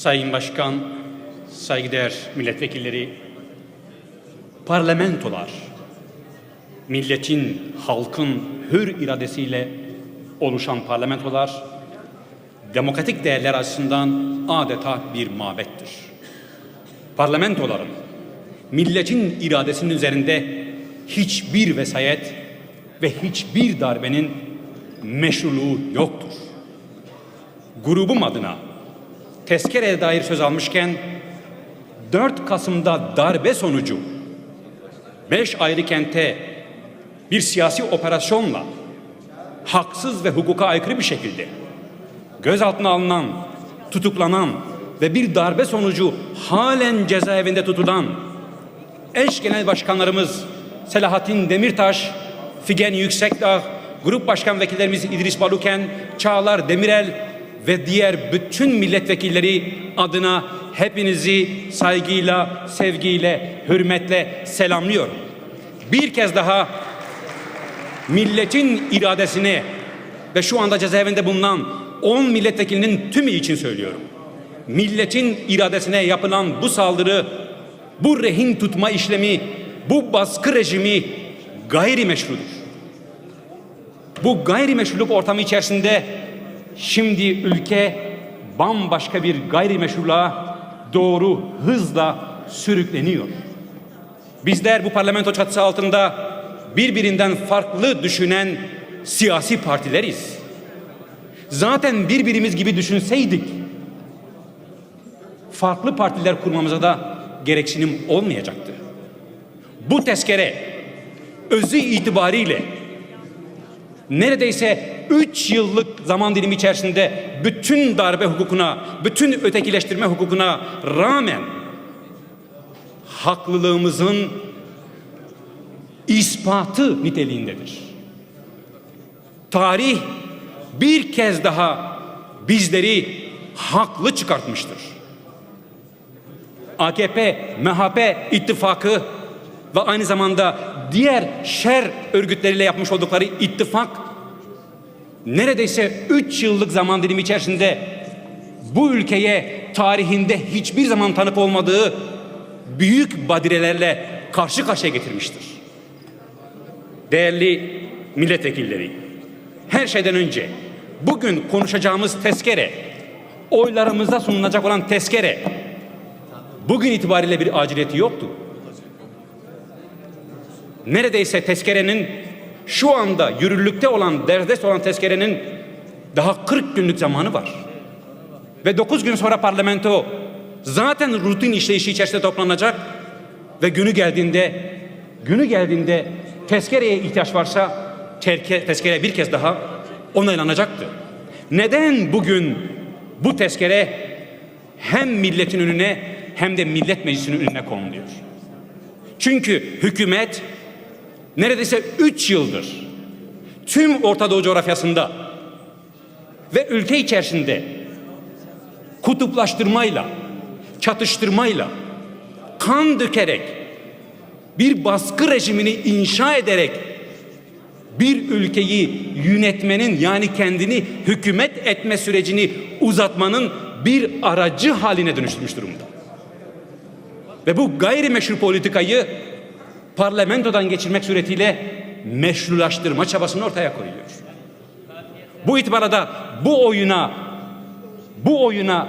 Sayın Başkan, saygıdeğer milletvekilleri, parlamentolar, milletin, halkın hür iradesiyle oluşan parlamentolar, demokratik değerler açısından adeta bir mabettir. Parlamentoların, milletin iradesinin üzerinde hiçbir vesayet ve hiçbir darbenin meşruluğu yoktur. Grubum adına tezkereye dair söz almışken 4 Kasım'da darbe sonucu 5 ayrı kente bir siyasi operasyonla haksız ve hukuka aykırı bir şekilde gözaltına alınan, tutuklanan ve bir darbe sonucu halen cezaevinde tutulan eş genel başkanlarımız Selahattin Demirtaş, Figen Yüksekdağ, grup başkan vekillerimiz İdris Baluken, Çağlar Demirel ve diğer bütün milletvekilleri adına hepinizi saygıyla, sevgiyle, hürmetle selamlıyorum. Bir kez daha milletin iradesine ve şu anda cezaevinde bulunan 10 milletvekilinin tümü için söylüyorum. Milletin iradesine yapılan bu saldırı, bu rehin tutma işlemi, bu baskı rejimi gayrimeşrudur. Bu gayrimeşruluk ortamı içerisinde şimdi ülke bambaşka bir gayrimeşruluğa doğru hızla sürükleniyor. Bizler bu parlamento çatısı altında birbirinden farklı düşünen siyasi partileriz. Zaten birbirimiz gibi düşünseydik farklı partiler kurmamıza da gereksinim olmayacaktı. Bu tezkere özü itibariyle neredeyse 3 yıllık zaman dilimi içerisinde bütün darbe hukukuna, bütün ötekileştirme hukukuna rağmen haklılığımızın ispatı niteliğindedir. Tarih bir kez daha bizleri haklı çıkartmıştır. AKP, MHP ittifakı ve aynı zamanda diğer şer örgütleriyle yapmış oldukları ittifak neredeyse 3 yıllık zaman dilimi içerisinde bu ülkeye tarihinde hiçbir zaman tanık olmadığı büyük badirelerle karşı karşıya getirmiştir. Değerli milletvekilleri, her şeyden önce bugün konuşacağımız tezkere, oylarımıza sunulacak olan tezkere bugün itibariyle bir aciliyeti yoktu. Neredeyse tezkerenin şu anda yürürlükte olan, derdest olan tezkerenin daha 40 günlük zamanı var. Ve 9 gün sonra parlamento zaten rutin işleyişi içerisinde toplanacak ve günü geldiğinde günü geldiğinde tezkereye ihtiyaç varsa terke, tezkere bir kez daha onaylanacaktı. Neden bugün bu tezkere hem milletin önüne hem de millet meclisinin önüne konuluyor? Çünkü hükümet neredeyse 3 yıldır tüm Orta Doğu coğrafyasında ve ülke içerisinde kutuplaştırmayla, çatıştırmayla, kan dökerek, bir baskı rejimini inşa ederek bir ülkeyi yönetmenin yani kendini hükümet etme sürecini uzatmanın bir aracı haline dönüştürmüş durumda. Ve bu gayrimeşru politikayı parlamentodan geçirmek suretiyle meşrulaştırma çabasını ortaya koyuyor. Bu itibarda bu oyuna bu oyuna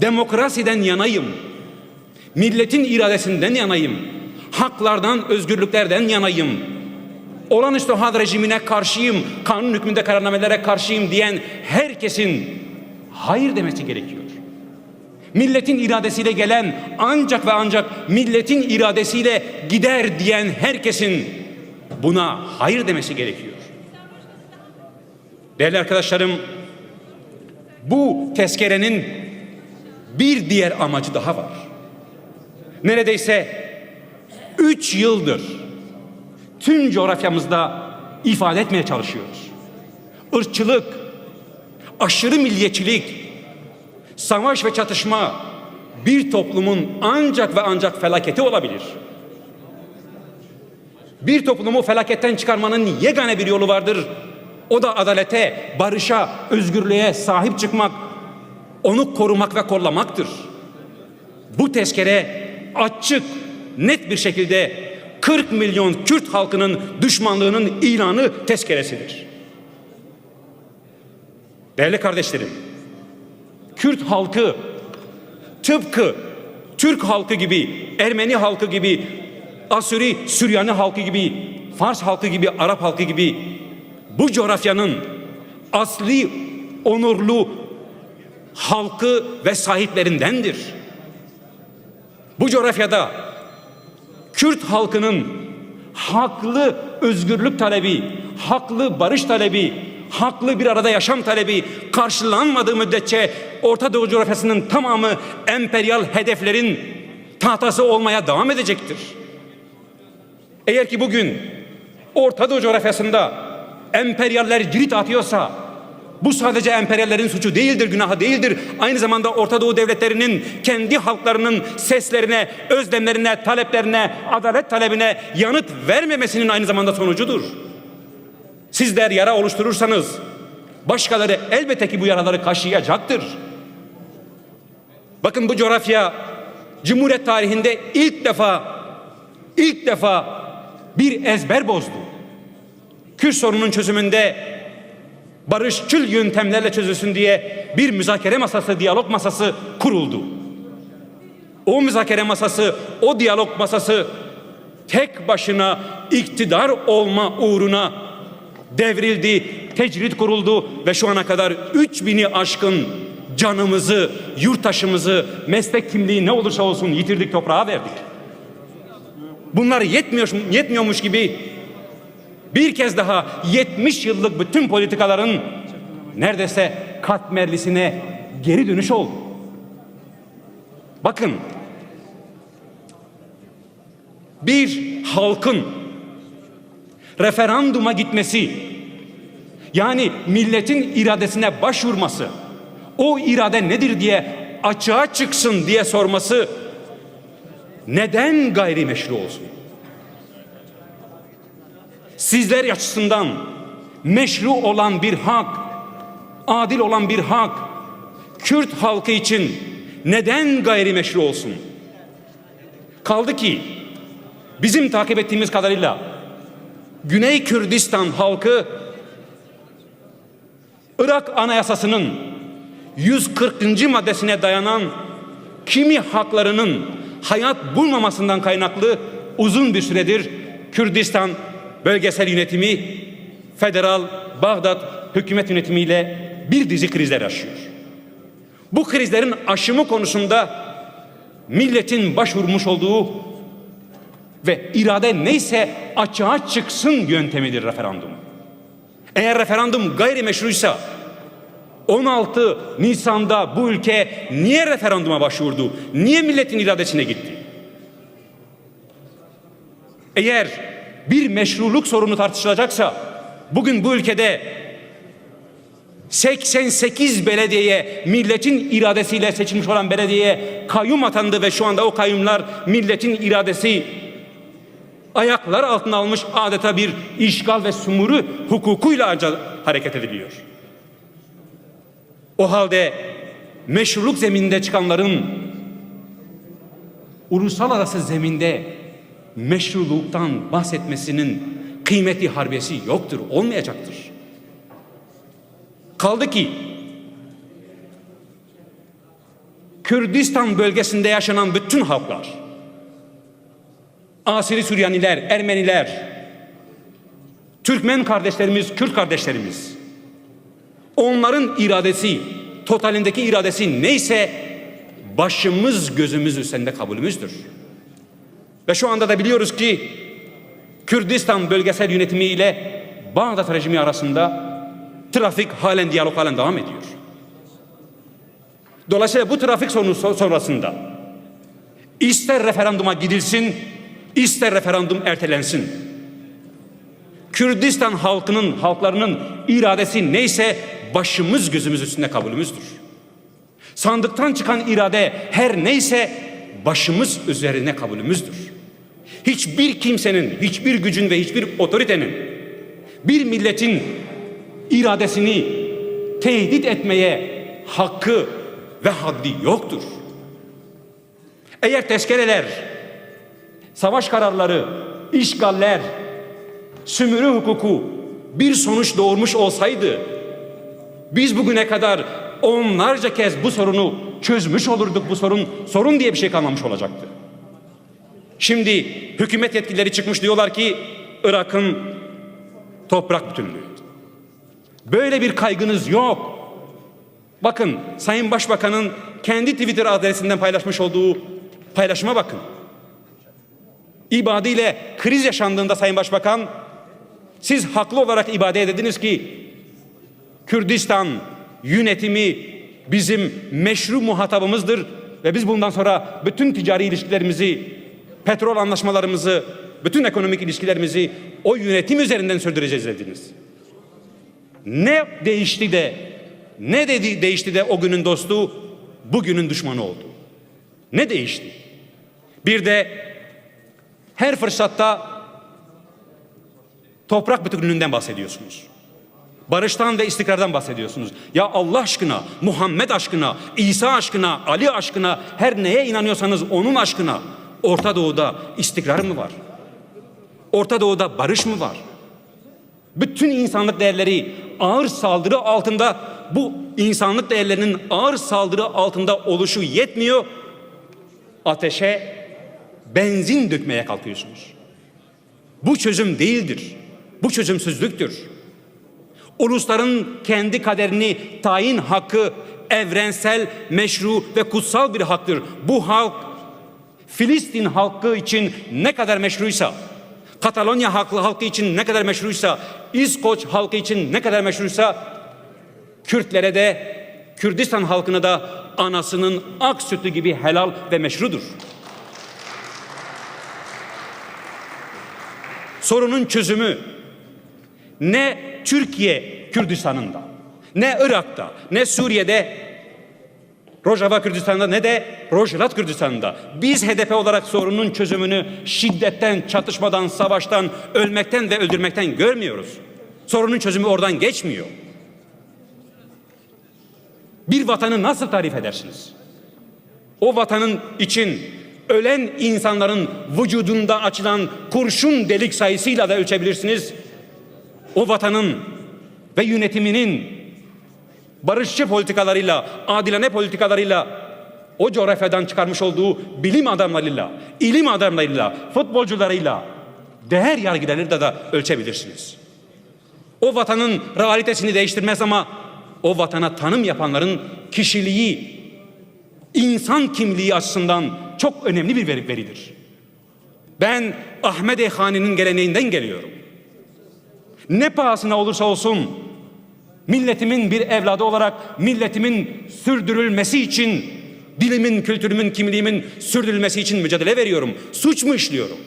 demokrasiden yanayım, milletin iradesinden yanayım, haklardan, özgürlüklerden yanayım, olağanüstü hal rejimine karşıyım, kanun hükmünde kararnamelere karşıyım diyen herkesin hayır demesi gerekiyor. Milletin iradesiyle gelen ancak ve ancak milletin iradesiyle gider diyen herkesin buna hayır demesi gerekiyor. Değerli arkadaşlarım, bu tezkerenin bir diğer amacı daha var. Neredeyse üç yıldır tüm coğrafyamızda ifade etmeye çalışıyoruz. Irkçılık, aşırı milliyetçilik, savaş ve çatışma bir toplumun ancak ve ancak felaketi olabilir. Bir toplumu felaketten çıkarmanın yegane bir yolu vardır. O da adalete, barışa, özgürlüğe sahip çıkmak onu korumak ve kollamaktır. Bu tezkere açık, net bir şekilde 40 milyon Kürt halkının düşmanlığının ilanı tezkeresidir. Değerli kardeşlerim, Kürt halkı tıpkı Türk halkı gibi, Ermeni halkı gibi, Asuri, Süryani halkı gibi, Fars halkı gibi, Arap halkı gibi bu coğrafyanın asli onurlu halkı ve sahiplerindendir. Bu coğrafyada Kürt halkının haklı özgürlük talebi, haklı barış talebi, haklı bir arada yaşam talebi karşılanmadığı müddetçe Orta Doğu coğrafyasının tamamı emperyal hedeflerin tahtası olmaya devam edecektir. Eğer ki bugün Orta Doğu coğrafyasında emperyaller cirit atıyorsa bu sadece emperyallerin suçu değildir, günahı değildir. Aynı zamanda Orta Doğu devletlerinin kendi halklarının seslerine, özlemlerine, taleplerine, adalet talebine yanıt vermemesinin aynı zamanda sonucudur. Sizler yara oluşturursanız başkaları elbette ki bu yaraları kaşıyacaktır. Bakın bu coğrafya Cumhuriyet tarihinde ilk defa ilk defa bir ezber bozdu. Kürt sorunun çözümünde barışçıl yöntemlerle çözülsün diye bir müzakere masası, diyalog masası kuruldu. O müzakere masası, o diyalog masası tek başına iktidar olma uğruna devrildi, tecrit kuruldu ve şu ana kadar 3000'i aşkın canımızı, yurttaşımızı, meslek kimliği ne olursa olsun yitirdik toprağa verdik. Bunlar yetmiyor, yetmiyormuş gibi bir kez daha 70 yıllık bütün politikaların neredeyse katmerlisine geri dönüş oldu. Bakın bir halkın referanduma gitmesi yani milletin iradesine başvurması o irade nedir diye açığa çıksın diye sorması neden gayrimeşru olsun? Sizler açısından meşru olan bir hak, adil olan bir hak, Kürt halkı için neden gayrimeşru olsun? Kaldı ki bizim takip ettiğimiz kadarıyla Güney Kürdistan halkı Irak Anayasası'nın 140. maddesine dayanan kimi haklarının hayat bulmamasından kaynaklı uzun bir süredir Kürdistan bölgesel yönetimi federal Bağdat hükümet yönetimiyle bir dizi krizler yaşıyor. Bu krizlerin aşımı konusunda milletin başvurmuş olduğu ve irade neyse açığa çıksın yöntemidir referandum. Eğer referandum gayrimeşruysa 16 Nisan'da bu ülke niye referanduma başvurdu? Niye milletin iradesine gitti? Eğer bir meşruluk sorunu tartışılacaksa bugün bu ülkede 88 belediyeye milletin iradesiyle seçilmiş olan belediyeye kayyum atandı ve şu anda o kayyumlar milletin iradesi ayaklar altına almış adeta bir işgal ve sumuru hukukuyla ancak hareket ediliyor. O halde meşruluk zemininde çıkanların uluslararası zeminde meşruluktan bahsetmesinin kıymeti harbiyesi yoktur, olmayacaktır. Kaldı ki Kürdistan bölgesinde yaşanan bütün halklar Asiri Süryaniler, Ermeniler, Türkmen kardeşlerimiz, Kürt kardeşlerimiz onların iradesi, totalindeki iradesi neyse başımız gözümüz üstünde kabulümüzdür. Ve şu anda da biliyoruz ki Kürdistan bölgesel yönetimi ile Bağdat rejimi arasında trafik halen diyalog halen devam ediyor. Dolayısıyla bu trafik sonrasında ister referanduma gidilsin, ister referandum ertelensin. Kürdistan halkının, halklarının iradesi neyse başımız gözümüz üstünde kabulümüzdür. Sandıktan çıkan irade her neyse başımız üzerine kabulümüzdür. Hiçbir kimsenin, hiçbir gücün ve hiçbir otoritenin bir milletin iradesini tehdit etmeye hakkı ve haddi yoktur. Eğer tezkereler, savaş kararları, işgaller, sümürü hukuku bir sonuç doğurmuş olsaydı biz bugüne kadar onlarca kez bu sorunu çözmüş olurduk. Bu sorun sorun diye bir şey kalmamış olacaktı. Şimdi hükümet yetkilileri çıkmış diyorlar ki Irak'ın toprak bütünlüğü. Böyle bir kaygınız yok. Bakın Sayın Başbakan'ın kendi Twitter adresinden paylaşmış olduğu paylaşıma bakın. İbadiyle kriz yaşandığında Sayın Başbakan siz haklı olarak ibade ediniz ki Kürdistan yönetimi bizim meşru muhatabımızdır ve biz bundan sonra bütün ticari ilişkilerimizi, petrol anlaşmalarımızı, bütün ekonomik ilişkilerimizi o yönetim üzerinden sürdüreceğiz dediniz. Ne değişti de ne dedi değişti de o günün dostu bugünün düşmanı oldu. Ne değişti? Bir de her fırsatta toprak bütünlüğünden bahsediyorsunuz. Barıştan ve istikrardan bahsediyorsunuz. Ya Allah aşkına, Muhammed aşkına, İsa aşkına, Ali aşkına, her neye inanıyorsanız onun aşkına Orta Doğu'da istikrar mı var? Orta Doğu'da barış mı var? Bütün insanlık değerleri ağır saldırı altında bu insanlık değerlerinin ağır saldırı altında oluşu yetmiyor. Ateşe benzin dökmeye kalkıyorsunuz. Bu çözüm değildir. Bu çözümsüzlüktür. Ulusların kendi kaderini tayin hakkı evrensel, meşru ve kutsal bir haktır. Bu halk Filistin halkı için ne kadar meşruysa, Katalonya halkı, için ne kadar meşruysa, İskoç halkı için ne kadar meşruysa, Kürtlere de, Kürdistan halkına da anasının ak sütü gibi helal ve meşrudur. Sorunun çözümü ne Türkiye Kürdistan'ında, ne Irak'ta, ne Suriye'de, Rojava Kürdistan'da ne de Rojhelat Kürdistan'da. Biz HDP olarak sorunun çözümünü şiddetten, çatışmadan, savaştan, ölmekten ve öldürmekten görmüyoruz. Sorunun çözümü oradan geçmiyor. Bir vatanı nasıl tarif edersiniz? O vatanın için ölen insanların vücudunda açılan kurşun delik sayısıyla da ölçebilirsiniz. O vatanın ve yönetiminin barışçı politikalarıyla, adilane politikalarıyla o coğrafyadan çıkarmış olduğu bilim adamlarıyla, ilim adamlarıyla, futbolcularıyla değer yargılarıyla da ölçebilirsiniz. O vatanın realitesini değiştirmez ama o vatana tanım yapanların kişiliği, insan kimliği açısından çok önemli bir veri- veridir. Ben Ahmet Eyhani'nin geleneğinden geliyorum. Ne pahasına olursa olsun milletimin bir evladı olarak milletimin sürdürülmesi için dilimin, kültürümün, kimliğimin sürdürülmesi için mücadele veriyorum. Suç mu işliyorum?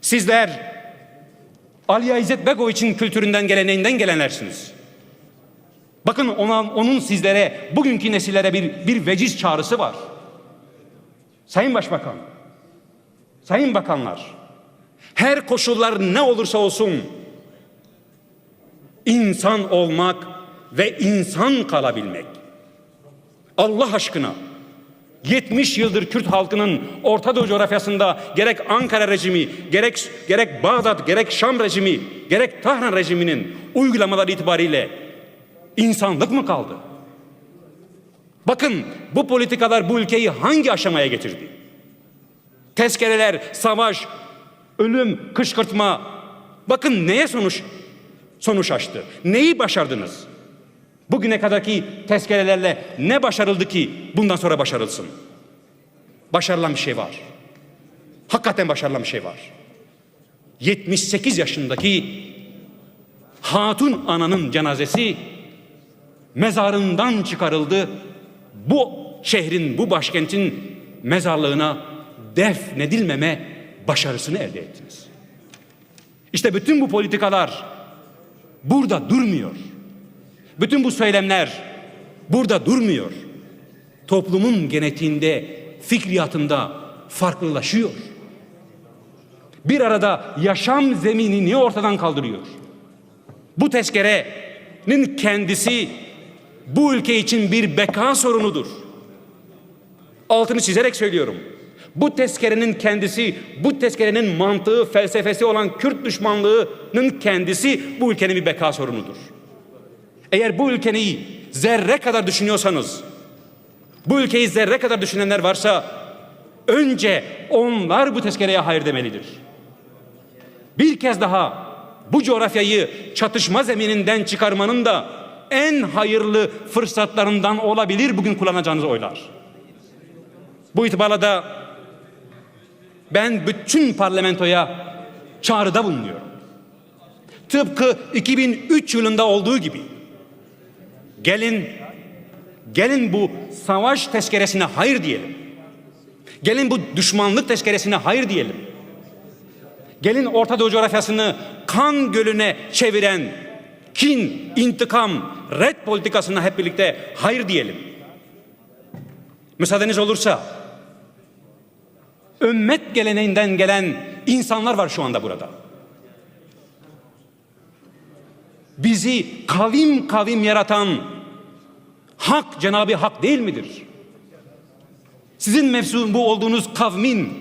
Sizler Ali İzzet Begoviç'in kültüründen, geleneğinden gelenlersiniz. Bakın ona, onun sizlere, bugünkü nesillere bir, bir veciz çağrısı var. Sayın Başbakan, Sayın Bakanlar, her koşullar ne olursa olsun insan olmak ve insan kalabilmek. Allah aşkına 70 yıldır Kürt halkının Orta Doğu coğrafyasında gerek Ankara rejimi, gerek gerek Bağdat, gerek Şam rejimi, gerek Tahran rejiminin uygulamaları itibariyle insanlık mı kaldı? Bakın bu politikalar bu ülkeyi hangi aşamaya getirdi? Tezkereler, savaş, ölüm, kışkırtma. Bakın neye sonuç sonuç açtı? Neyi başardınız? Bugüne kadarki tezkerelerle ne başarıldı ki bundan sonra başarılsın? Başarılan bir şey var. Hakikaten başarılan bir şey var. 78 yaşındaki Hatun ananın cenazesi mezarından çıkarıldı. Bu şehrin, bu başkentin mezarlığına defnedilmeme başarısını elde ettiniz. İşte bütün bu politikalar burada durmuyor. Bütün bu söylemler burada durmuyor. Toplumun genetiğinde, fikriyatında farklılaşıyor. Bir arada yaşam zeminini ortadan kaldırıyor. Bu tezkerenin kendisi bu ülke için bir beka sorunudur. Altını çizerek söylüyorum. Bu tezkerenin kendisi, bu tezkerenin mantığı, felsefesi olan Kürt düşmanlığının kendisi bu ülkenin bir beka sorunudur. Eğer bu ülkeyi zerre kadar düşünüyorsanız, bu ülkeyi zerre kadar düşünenler varsa önce onlar bu tezkereye hayır demelidir. Bir kez daha bu coğrafyayı çatışma zemininden çıkarmanın da en hayırlı fırsatlarından olabilir bugün kullanacağınız oylar. Bu itibarla da ben bütün parlamentoya çağrıda bulunuyorum. Tıpkı 2003 yılında olduğu gibi gelin gelin bu savaş tezkeresine hayır diyelim. Gelin bu düşmanlık tezkeresine hayır diyelim. Gelin Orta Doğu coğrafyasını kan gölüne çeviren kin, intikam, red politikasına hep birlikte hayır diyelim. Müsaadeniz olursa ümmet geleneğinden gelen insanlar var şu anda burada. Bizi kavim kavim yaratan hak Cenab-ı Hak değil midir? Sizin mensubu olduğunuz kavmin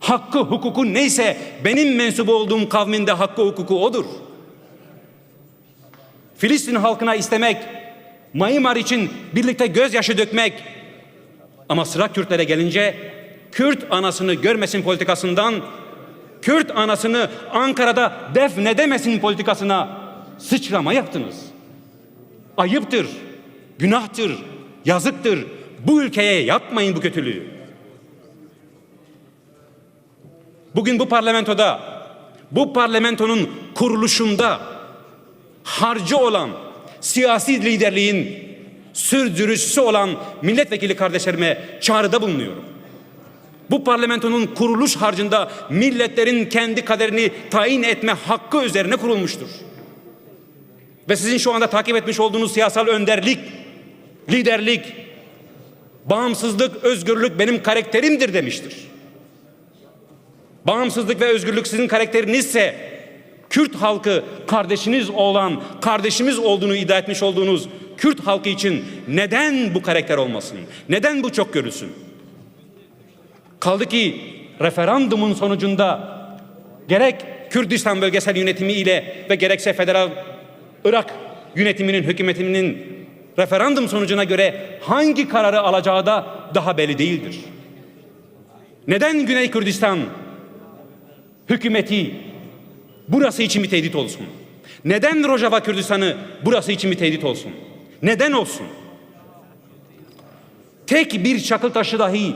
hakkı hukuku neyse benim mensubu olduğum kavmin de hakkı hukuku odur. Filistin halkına istemek, Maymar için birlikte gözyaşı dökmek ama sıra Kürtlere gelince Kürt anasını görmesin politikasından Kürt anasını Ankara'da defnedemesin politikasına sıçrama yaptınız. Ayıptır, günahtır, yazıktır. Bu ülkeye yapmayın bu kötülüğü. Bugün bu parlamentoda, bu parlamentonun kuruluşunda harcı olan siyasi liderliğin sürdürücüsü olan milletvekili kardeşlerime çağrıda bulunuyorum. Bu parlamentonun kuruluş harcında milletlerin kendi kaderini tayin etme hakkı üzerine kurulmuştur. Ve sizin şu anda takip etmiş olduğunuz siyasal önderlik, liderlik, bağımsızlık, özgürlük benim karakterimdir demiştir. Bağımsızlık ve özgürlük sizin karakterinizse Kürt halkı kardeşiniz olan, kardeşimiz olduğunu iddia etmiş olduğunuz Kürt halkı için neden bu karakter olmasın? Neden bu çok görülsün? Kaldı ki referandumun sonucunda gerek Kürdistan bölgesel yönetimi ile ve gerekse federal Irak yönetiminin, hükümetinin referandum sonucuna göre hangi kararı alacağı da daha belli değildir. Neden Güney Kürdistan hükümeti burası için bir tehdit olsun? Neden Rojava Kürdistan'ı burası için bir tehdit olsun? Neden olsun? Tek bir çakıl taşı dahi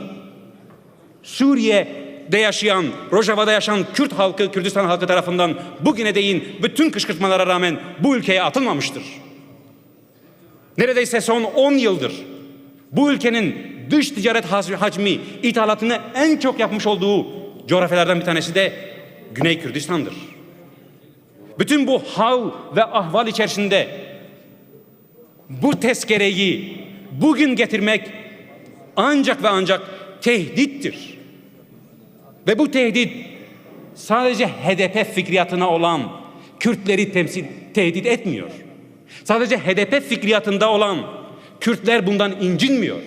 Suriye'de yaşayan, Rojava'da yaşayan Kürt halkı, Kürdistan halkı tarafından bugüne değin bütün kışkırtmalara rağmen bu ülkeye atılmamıştır. Neredeyse son 10 yıldır bu ülkenin dış ticaret hacmi, ithalatını en çok yapmış olduğu coğrafyalardan bir tanesi de Güney Kürdistan'dır. Bütün bu hal ve ahval içerisinde bu tezkereyi bugün getirmek ancak ve ancak tehdittir. Ve bu tehdit sadece HDP fikriyatına olan Kürtleri temsil tehdit etmiyor. Sadece HDP fikriyatında olan Kürtler bundan incinmiyor.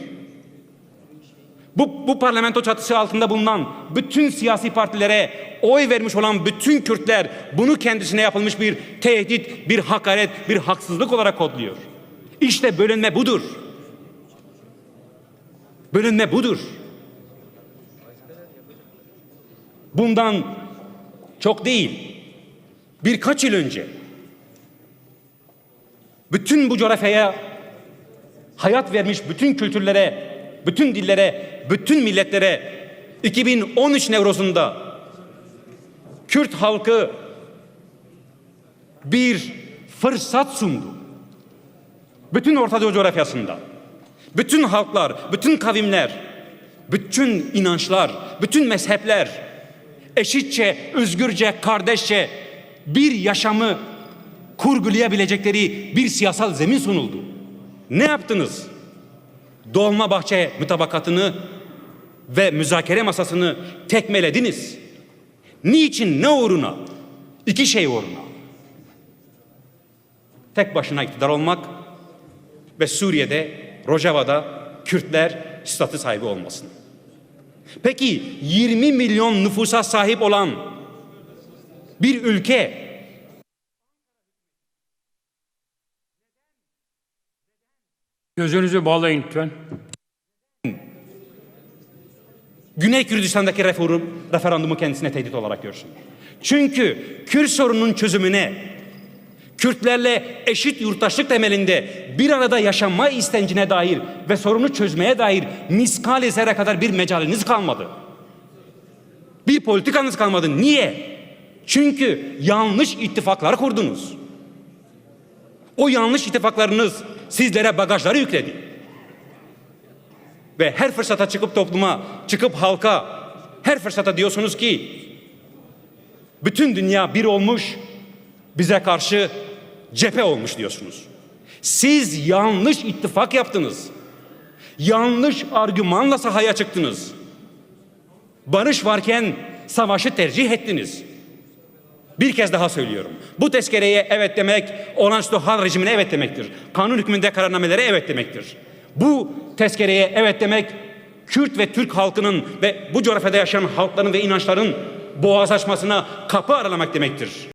Bu, bu parlamento çatısı altında bulunan bütün siyasi partilere oy vermiş olan bütün Kürtler bunu kendisine yapılmış bir tehdit, bir hakaret, bir haksızlık olarak kodluyor. İşte bölünme budur. Bölünme budur. Bundan çok değil, birkaç yıl önce bütün bu coğrafyaya hayat vermiş bütün kültürlere, bütün dillere, bütün milletlere 2013 Nevroz'unda Kürt halkı bir fırsat sundu. Bütün Orta Doğu coğrafyasında. Bütün halklar, bütün kavimler, bütün inançlar, bütün mezhepler eşitçe, özgürce, kardeşçe bir yaşamı kurgulayabilecekleri bir siyasal zemin sunuldu. Ne yaptınız? Dolmabahçe mütabakatını ve müzakere masasını tekmelediniz. Niçin, ne uğruna? İki şey uğruna. Tek başına iktidar olmak ve Suriye'de, Rojava'da Kürtler statü sahibi olmasın. Peki 20 milyon nüfusa sahip olan bir ülke Gözünüzü bağlayın lütfen. Güney Kürdistan'daki referum, referandumu kendisine tehdit olarak görsün. Çünkü Kürt sorununun çözümüne Kürtlerle eşit yurttaşlık temelinde bir arada yaşanma istencine dair ve sorunu çözmeye dair miskal zerre kadar bir mecaliniz kalmadı. Bir politikanız kalmadı. Niye? Çünkü yanlış ittifaklar kurdunuz. O yanlış ittifaklarınız sizlere bagajları yükledi. Ve her fırsata çıkıp topluma, çıkıp halka, her fırsata diyorsunuz ki bütün dünya bir olmuş, bize karşı cephe olmuş diyorsunuz. Siz yanlış ittifak yaptınız. Yanlış argümanla sahaya çıktınız. Barış varken savaşı tercih ettiniz. Bir kez daha söylüyorum. Bu tezkereye evet demek, olağanüstü hal rejimine evet demektir. Kanun hükmünde kararnamelere evet demektir. Bu tezkereye evet demek, Kürt ve Türk halkının ve bu coğrafyada yaşayan halkların ve inançların boğaz açmasına kapı aralamak demektir.